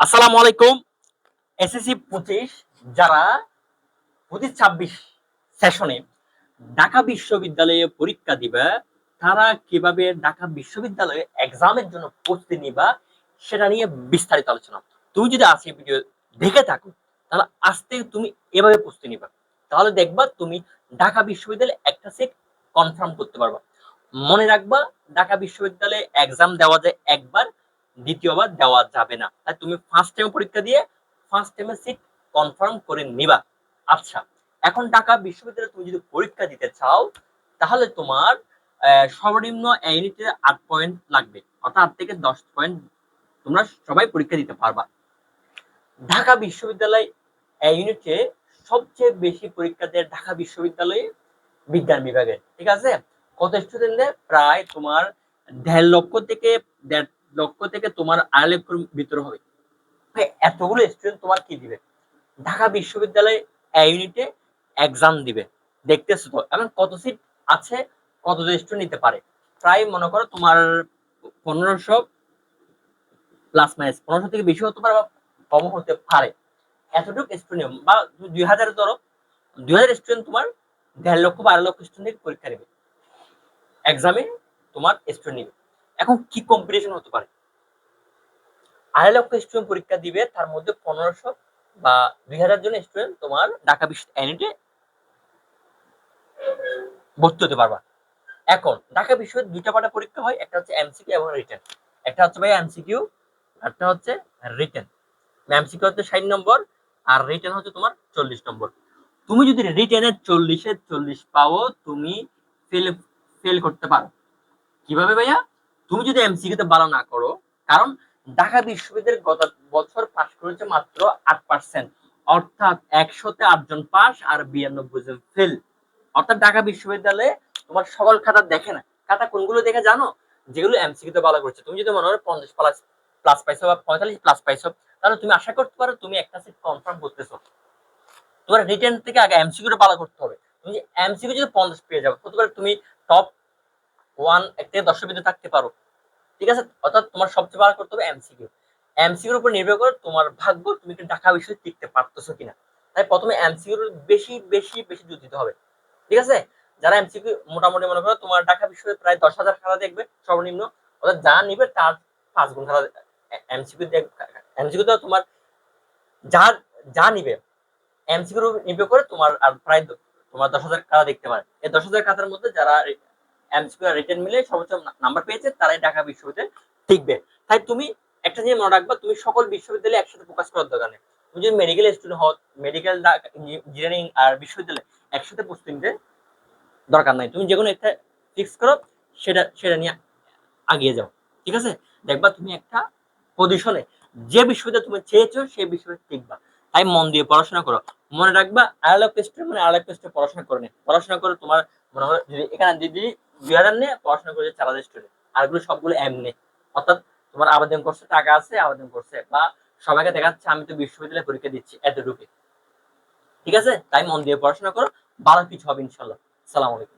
আসসালামু আলাইকুম। এসএসসি পঁচিশ যারা পঁচিশ ছাব্বিশ সেশনে ঢাকা বিশ্ববিদ্যালয়ে পরীক্ষা দিবে, তারা কীভাবে ঢাকা বিশ্ববিদ্যালয়ে এক্সামের জন্য প্রস্তুতি নিবা সেটা নিয়ে বিস্তারিত আলোচনা। তুমি যদি আজকে ভিডিও দেখে থাকো, তাহলে থেকে তুমি এভাবে প্রস্তুতি নিবা। তাহলে দেখবা তুমি ঢাকা বিশ্ববিদ্যালয়ে একটা সেট কনফার্ম করতে পারবা। মনে রাখবা ঢাকা বিশ্ববিদ্যালয়ে এক্সাম দেওয়া যায় একবার দ্বিতীয়বার দেওয়া যাবে না। তাই তুমি ফার্স্ট টাইম পরীক্ষা দিয়ে ফার্স্ট টাইমে সিট কনফার্ম করে নিবা। আচ্ছা এখন ঢাকা বিশ্ববিদ্যালয়ে তুমি যদি পরীক্ষা দিতে চাও, তাহলে তোমার সর্বনিম্ন ইউনিটে আট পয়েন্ট লাগবে। অর্থাৎ আট থেকে দশ পয়েন্ট তোমরা সবাই পরীক্ষা দিতে পারবা। ঢাকা বিশ্ববিদ্যালয় ইউনিটে সবচেয়ে বেশি পরীক্ষা দেয় ঢাকা বিশ্ববিদ্যালয়ে বিজ্ঞান বিভাগে। ঠিক আছে? কত স্টুডেন্টদের প্রায় তোমার দেড় লক্ষ থেকে দেড় লক্ষ থেকে তোমার আড়াই লক্ষর ভিতরে হবে। এতগুলো স্টুডেন্ট তোমার কি দিবে? ঢাকা বিশ্ববিদ্যালয়ে ইউনিটে এক্সাম দিবে। দেখতেছো তো? এখন কত সিট আছে, কত স্টুডেন্ট নিতে পারে? প্রায় মনে করো তোমার পনেরোশো প্লাস মাইনাস পনেরোশো থেকে বেশি হতে পারে বা কম হতে পারে। এতটুকু স্টুডেন্ট বা দুই হাজার ধরো, দুই হাজার স্টুডেন্ট তোমার দেড় লক্ষ বা আড়াই লক্ষ স্টুডেন্ট পরীক্ষা নেবে এক্সামে তোমার স্টুডেন্ট নিবে। এখন কি কম্পিটিশন হতে পারে? আড়াই লক্ষ স্টুডেন্ট পরীক্ষা দিবে, তার মধ্যে পনেরোশো বা দুই হাজার জন স্টুডেন্ট তোমার ঢাকা বিশ্ব ভর্তি হতে পারবা। এখন, ঢাকা বিশ্ববিদ্যালয়ে দুইটা পাটা পরীক্ষা হয়, একটা হচ্ছে এমসিকিউ এবং রিটেন একটা হচ্ছে ভাই এমসিকিউ একটা হচ্ছে রিটেন এমসিকিউ হচ্ছে ষাট নম্বর আর রিটেন হচ্ছে তোমার চল্লিশ নম্বর। তুমি যদি রিটেনে চল্লিশে চল্লিশ পাও, তুমি ফেল ফেল করতে পারো। কীভাবে ভাইয়া? তুমি যদি এমসিকিউতে ভালো না করো, কারণ ঢাকা বিশ্ববিদ্যালয়ের গত বছর পাশ করেছে মাত্র আট পার্সেন্ট অর্থাৎ একশোতে আটজন পাস আর বিরানব্বই জন ফেল অর্থাৎ ঢাকা বিশ্ববিদ্যালয়ে তোমার সকল খাতা দেখে না। খাতা কোনগুলো দেখে জানো? যেগুলো এমসিকিউতে ভালো করছে। তুমি যদি মনে করো পঞ্চাশ প্লাস প্লাস পাইছো বা পঁয়তাল্লিশ প্লাস পাইছো, তাহলে তুমি আশা করতে পারো তুমি একটা সিট কনফার্ম করতেছো। তোমার রিটেন থেকে আগে এমসিকিউটা ভালো করতে হবে। তুমি এমসিকিউ যদি পঞ্চাশ পেয়ে যাবে হতে পারে তুমি টপ ওয়ান এক থেকে দশের ভিতরে থাকতে পারো। ঠিক আছে? অর্থাৎ তোমার সবচেয়ে ভালো করতে হবে এমসিকিউ। এমসিকিউর উপর নির্ভর করে তোমার ভাগ্য তুমি কি ঢাকা বিষয়ে টিকতে পারতেছো কিনা। তাই প্রথমে এমসিকিউর বেশি বেশি বেশি জোর দিতে হবে। ঠিক আছে? যারা এমসিকিউ মোটামুটি মনে করো তোমার ঢাকা বিষয়ে প্রায় দশ হাজার খেলা দেখবে সর্বনিম্ন। অর্থাৎ যা নিবে তার পাঁচ গুণ খেলা এমসিকিউ এমসিকিউ তো তোমার যা যা নিবে এমসিকিউর উপর নির্ভর করে তোমার আর প্রায় তোমার দশ হাজার খেলা দেখতে পারে। এই দশ হাজার খাতার মধ্যে যারা এমসিকিউ মিলে সর্বোচ্চ নাম্বার পেয়েছে, তারাই ঢাকা বিশ্ববিদ্যালয়ে টিকবে। তাই তুমি একটা জিনিস মনে রাখবা, তুমি সকল বিশ্ববিদ্যালয়ে একসাথে করার দরকার নেই তুমি যদি মেডিকেল স্টুডেন্ট হও মেডিকেল ইঞ্জিনিয়ারিং আর বিশ্ববিদ্যালয় একসাথে প্রস্তুতি নিতে দরকার নাই। তুমি যে কোনো একটা ফিক্স করো, সেটা সেটা নিয়ে আগিয়ে যাও। ঠিক আছে? দেখবা তুমি একটা পজিশনে যে বিশ্ববিদ্যালয় তুমি চেয়েছো, সেই বিশ্ববিদ্যালয়ে টিকবা। তাই মন দিয়ে পড়াশোনা করো। মনে রাখবা আড়াই লক্ষ মানে লক্ষ স্টুডেন্ট পড়াশোনা করে নে। পড়াশোনা করে তোমার মনে হয় যদি এখানে যদি দুই হাজার নিয়ে পড়াশোনা করেছে চার হাজার স্টুডেন্ট আরগুলো সবগুলো এমনি অর্থাৎ তোমার আবেদন করছে, টাকা আছে, আবেদন করছে, বা সবাইকে দেখাচ্ছে, আমি তো বিশ্ববিদ্যালয়ে পরীক্ষা দিচ্ছি এতটুকু ঠিক আছে? তাই মন দিয়ে পড়াশোনা করো, ভালো কিছু হবে ইনশাল্লাহ। সালাম আলাইকুম।